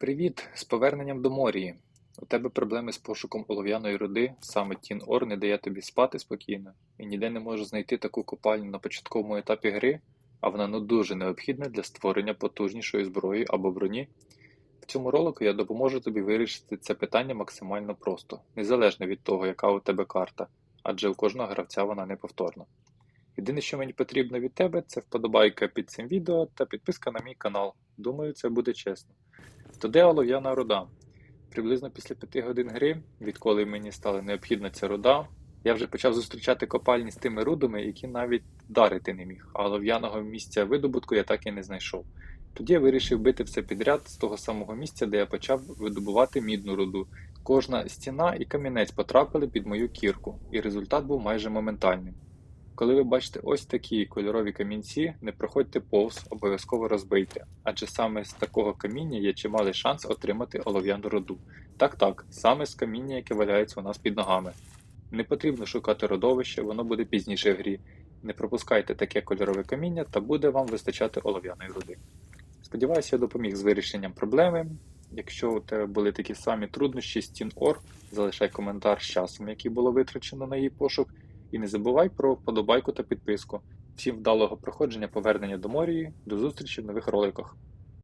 Привіт! З поверненням до Морії. У тебе проблеми з пошуком олов'яної руди, саме Тін Ор не дає тобі спати спокійно і ніде не можеш знайти таку копальню на початковому етапі гри, а вона ну дуже необхідна для створення потужнішої зброї або броні. В цьому ролику я допоможу тобі вирішити це питання максимально просто, незалежно від того, яка у тебе карта, адже у кожного гравця вона неповторна. Єдине, що мені потрібно від тебе, це вподобайка під цим відео та підписка на мій канал. Думаю, це буде чесно. То де олов'яна руда? Приблизно після п'яти годин гри, відколи мені стала необхідна ця руда, я вже почав зустрічати копальні з тими рудами, які навіть дарити не міг, а олов'яного місця видобутку я так і не знайшов. Тоді я вирішив бити все підряд з того самого місця, де я почав видобувати мідну руду. Кожна стіна і камінець потрапили під мою кірку, і результат був майже моментальним. Коли ви бачите ось такі кольорові камінці, не проходьте повз, обов'язково розбийте, адже саме з такого каміння є чималий шанс отримати олов'яну руду. Так так, саме з каміння, яке валяється у нас під ногами. Не потрібно шукати родовище, воно буде пізніше в грі. Не пропускайте таке кольорове каміння та буде вам вистачати олов'яної руди. Сподіваюся, я допоміг з вирішенням проблеми. Якщо у тебе були такі самі труднощі з TinOr, залишай коментар з часом, який було витрачено на її пошук. І не забувай про вподобайку та підписку. Всім вдалого проходження повернення до морії. До зустрічі в нових роликах.